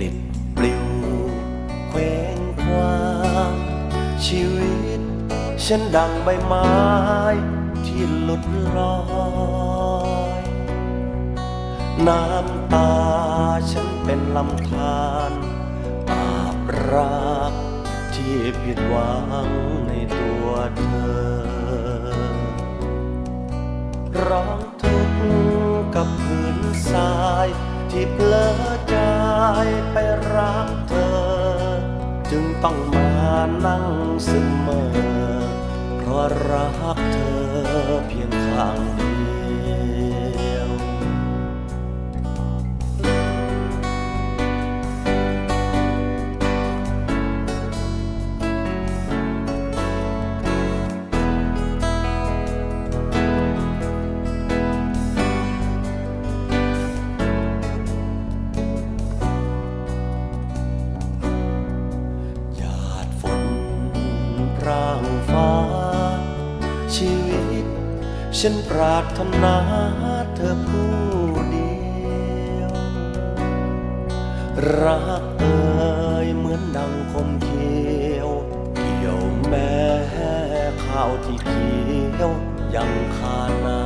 ลิดปลิวเคว้งคว้างชีวิต ฉันดังใบไม้ที่หลุดลอยน้ำตาฉันเป็นลำธารอาบรักที่ผิดหวังในตัวเธอ ร้องทุกข์กับพื้นทรายที่เพลอใจ ไปรักเธอ จึงต้องมานั่งซึมเมอเพราะรักเธอเพียงข้างเดียว ฉันปรารถนาเธอผู้เดียว รักเอ่ยเหมือนดังคมเขียวเกี่ยวแม่ข้าวที่เขียวยังคานา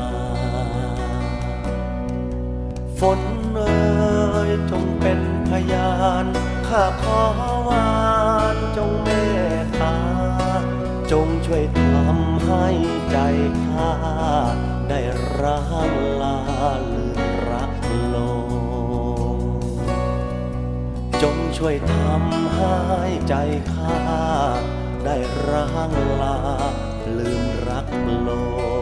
ฝนเอ่ยจงเป็นพยานข้าขอวานจงเมตตา จงช่วยทำให้ใจข้า ร้างลาลืมรักลง จงช่วยทำให้ใจข้า ได้ร้างลาลืมรักลง